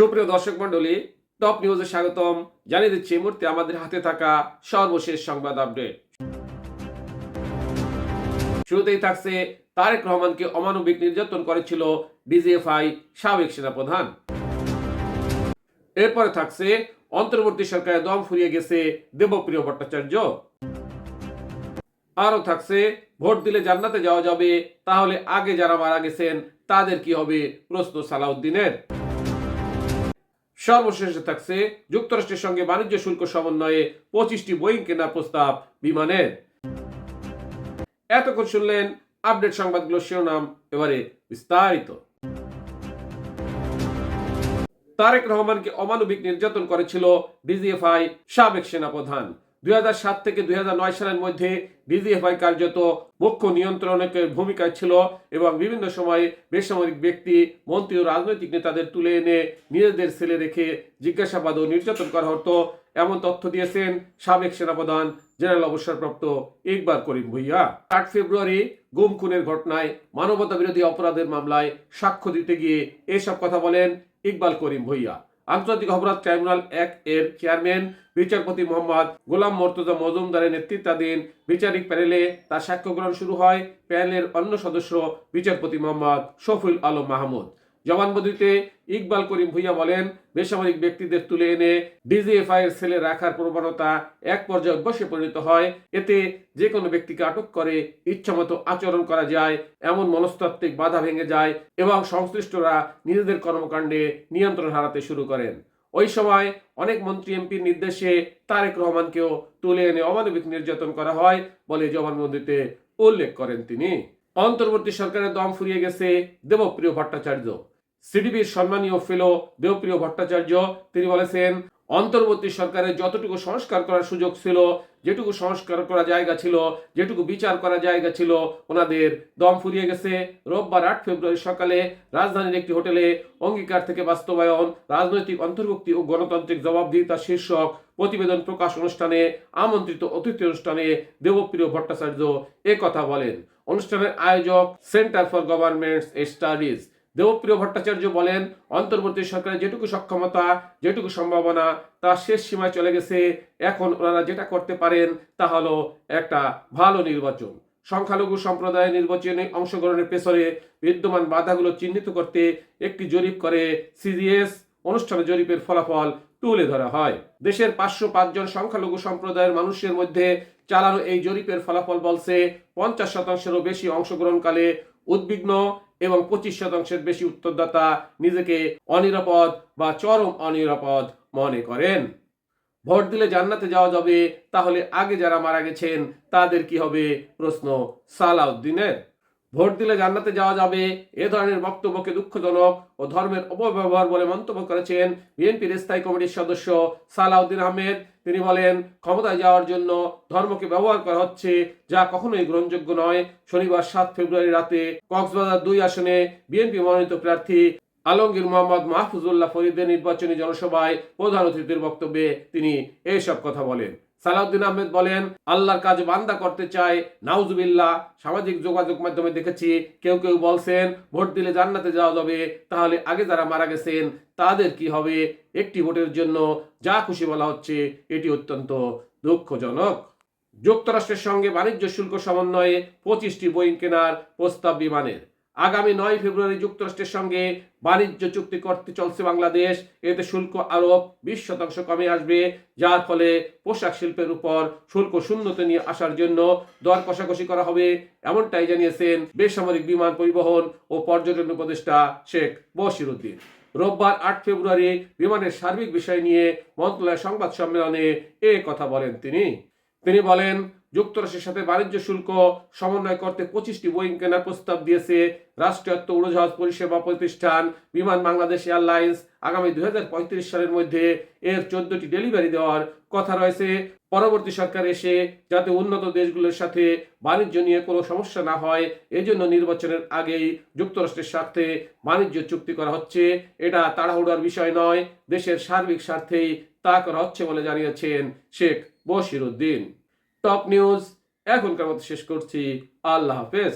সুপ্রিয় দর্শক মন্ডলী টপ নিউজে স্বাগতম। জানিয়ে দিচ্ছি, এই মুহূর্তে আমাদের হাতে থাকা সর্বশেষ সংবাদ আপডেট। শুরুতেই থাকছে, তারেক রহমানকে অমানবিক নির্যাতন করেছিল ডিজিএফআই সাবেক সেনাপ্রধান। এরপরে থাকছে, অন্তর্বর্তী সরকারের দম ফুরিয়ে গেছে দেবপ্রিয় ভট্টাচার্য। আরও থাকছে, ভোট দিলে জান্নাতে যাওয়া যাবে, তাহলে আগে যারা মারা গেছেন, তাদের কি হবে প্রশ্ন সালাউদ্দিনের। সর্বশেষে থাকছে যুক্তরাষ্ট্রের সঙ্গে বাণিজ্য শুল্ক সমন্বয়ে পঁচিশটি বোয়িং কেনার প্রস্তাব বিমানের। এতক্ষণ শুনলেন আপডেট সংবাদগুলো শিরোনাম, এবারে বিস্তারিত। তারেক রহমানকে অমানবিক নির্যাতন করেছিল ডিজিএফআই সাবেক সেনাপ্রধান। দুই থেকে দুই হাজার নয় সালের মধ্যে ডিজিএফআই কার্যত মুখ্য নিয়ন্ত্রণকের ভূমিকায় ছিল এবং বিভিন্ন সময়ে বেসামরিক ব্যক্তি, মন্ত্রী ও রাজনৈতিক নেতাদের তুলে এনে নিজেদের ছেলে রেখে জিজ্ঞাসাবাদ ও নির্যাতন করা হতো। এমন তথ্য দিয়েছেন সাবেক সেনাপ্রধান জেনারেল অবসরপ্রাপ্ত ইকবাল করিম ভুইয়া। আট ফেব্রুয়ারি গুম খুনের ঘটনায় মানবতা বিরোধী অপরাধের মামলায় সাক্ষ্য দিতে গিয়ে এসব কথা বলেন ইকবাল করিম ভুইয়া। আন্তর্জাতিক অপরাধ ট্রাইব্যুনাল এক এর চেয়ারম্যান, বিচারপতি মোহাম্মদ গোলাম মর্তজা মজুমদারের নেতৃত্বাধীন বিচারিক প্যানেলে তার সাক্ষ্য গ্রহণ শুরু হয় প্যানেলের অন্য সদস্য বিচারপতি মোহাম্মদ শফুল আলম মাহমুদ। জবানবন্দিতে ইকবাল করিম ভুইয়া বলেন, বেসামরিক ব্যক্তিদের তুলে এনে ডিজিএফআই এর সেলে রাখার প্রবণতা এক পর্যায়ে অভ্যাসে পরিণত হয়। এতে যে কোনো ব্যক্তিকে আটক করে ইচ্ছামতো আচরণ করা যায়, এমন মনস্তাত্ত্বিক বাধা ভেঙে যায় এবং সংশ্লিষ্টরা নিজেদের কর্মকাণ্ডে নিয়ন্ত্রণ হারাতে শুরু করেন। ওই সময় অনেক মন্ত্রী এমপির নির্দেশে তারেক রহমানকেও তুলে এনে অমানবিক নির্যাতন করা হয় বলে জবানবন্দিতে উল্লেখ করেন তিনি। অন্তর্বর্তী সরকারের দম ফুরিয়ে গেছে দেবপ্রিয় ভট্টাচার্য। সিডিবির সম্মানীয় ফেলো দেবপ্রিয় ভট্টাচার্য, তিনি বলেছেন, অন্তর্বর্তী সরকারের যতটুকু সংস্কার করার সুযোগ ছিল, যেটুকু সংস্কার করা জায়গা ছিল, যেটুকু বিচার করা জায়গা ছিল, ওনাদের দম ফুরিয়ে গেছে। রোববার আট ফেব্রুয়ারি সকালে রাজধানীর একটি হোটেলে অঙ্গীকার থেকে বাস্তবায়ন, রাজনৈতিক অন্তর্ভুক্তি ও গণতান্ত্রিক জবাবদিহিতা শীর্ষক প্রতিবেদন প্রকাশ অনুষ্ঠানে আমন্ত্রিত অতিথি অনুষ্ঠানে দেবপ্রিয় ভট্টাচার্য কথা বলেন। অনুষ্ঠানের আয়োজক, Centre for Governments Studies Debapriya Bhattacharya বলেন, অন্তর্বর্তী সরকারের যেটুকু সক্ষমতা, যেটুকু সম্ভাবনা, তা শেষ সীমায় চলে গেছে। এখন ওনারা যেটা করতে পারেন, তা হলো একটা ভালো নির্বাচন। সংখ্যালঘু সম্প্রদায়ের নির্বাচনে অংশগ্রহণের পেছনে বিদ্যমান বাধাগুলো চিহ্নিত করতে একটি জরিপ করে সিজিএস। অনুষ্ঠানে জরিপের ফলাফল তুলে ধরা হয়। দেশের পাঁচশো পাঁচজন সংখ্যালঘু সম্প্রদায়ের মানুষের মধ্যে চালানো এই জরিপের ফলাফল বলছে, পঞ্চাশ শতাংশেরও বেশি অংশগ্রহণকালে উদ্বিগ্ন এবং পঁচিশ শতাংশের বেশি উত্তরদাতা নিজেকে অনিরাপদ বা চরম অনিরাপদ মনে করেন। ভোট দিলে জান্নাতে যাওয়া যাবে, তাহলে আগে যারা মারা গেছেন তাদের কি হবে প্রশ্ন সালাউদ্দিনের। ভোট দিলে জান্নাতে যাওয়া যাবে। এ ধরনের বক্তব্যকে দুঃখজনক ও ধর্মের অপব্যবহার বলে মন্তব্য করেছেন বিএনপির স্থায়ী কমিটির সদস্য সালাউদ্দিন আহমেদ। তিনি বলেন, ক্ষমতায় যাওয়ার জন্য ধর্মকে ব্যবহার করা হচ্ছে যা কখনোই গ্রহণযোগ্য নয়। শনিবার সাত ফেব্রুয়ারি রাতে কক্সবাজার দুই আসনে বিএনপি মনোনীত প্রার্থী আলমগীর মোহাম্মদ মাহফুজুল্লাহ ফরিদের নির্বাচনী জনসভায় প্রধান অতিথির বক্তব্যে তিনি এইসব কথা বলেন। সালাউদ্দিন আহমেদ বলেন, আল্লাহর কাজ বান্দা করতে চায়, নাউজুবিল্লাহ, সামাজিক যোগাযোগ মাধ্যমে দেখেছি, কেউ কেউ বলছেন, ভোট দিলে জান্নাতে যাওয়া যাবে, তাহলে আগে যারা মারা গেছেন, তাদের কি হবে? একটি ভোটের জন্য যা খুশি বলা হচ্ছে, এটি অত্যন্ত দুঃখজনক। যুক্তরাষ্ট্রের সঙ্গে বাণিজ্য শুল্ক সমন্বয়ে পঁচিশটি বোয়িং কেনার প্রস্তাব বিমানের। আগামী নয় ফেব্রুয়ারি যুক্তরাষ্ট্রের সঙ্গে বাণিজ্য চুক্তি করতে চলছে বাংলাদেশ। এতে শুল্ক আরোপ বিশ শতাংশ কমে আসবে, যার ফলে পোশাক শিল্পের উপর শুল্ক শূন্যতে নিয়ে আসার জন্য দর কষাকষি করা হবে, এমনটাই জানিয়েছেন বেসামরিক বিমান পরিবহন ও পর্যটন উপদেষ্টা শেখ বশিরুদ্দিন। রোববার আট ফেব্রুয়ারি বিমানের সার্বিক বিষয় নিয়ে মন্ত্রণালয়ের সংবাদ সম্মেলনে এ কথা বলেন তিনি। তিনি বলেন যুক্তরাষ্ট্রের সাথে বাণিজ্য শুল্ক সমন্বয় করতে পঁচিশটি বোয়িং কেনার প্রস্তাব দিয়েছে রাষ্ট্রায়ত্ত উড়োজাহাজ পরিষেবা প্রতিষ্ঠান বিমান বাংলাদেশ এয়ারলাইন্স। আগামী দু হাজার পঁয়ত্রিশ সালের মধ্যে এর চোদ্দটি ডেলিভারি দেওয়ার কথা রয়েছে। পরবর্তী সরকার এসে যাতে উন্নত দেশগুলোর সাথে বাণিজ্য নিয়ে কোনো সমস্যা না হয়, এজন্য নির্বাচনের আগেই যুক্তরাষ্ট্রের স্বার্থে বাণিজ্য চুক্তি করা হচ্ছে। এটা তাড়াহুড়ার বিষয় নয়, দেশের সার্বিক স্বার্থেই তা করা হচ্ছে বলে জানিয়েছেন শেখ বশির উদ্দিন টপ নিউজ। এখনকার মতো শেষ করছি। আল্লাহ হাফেজ।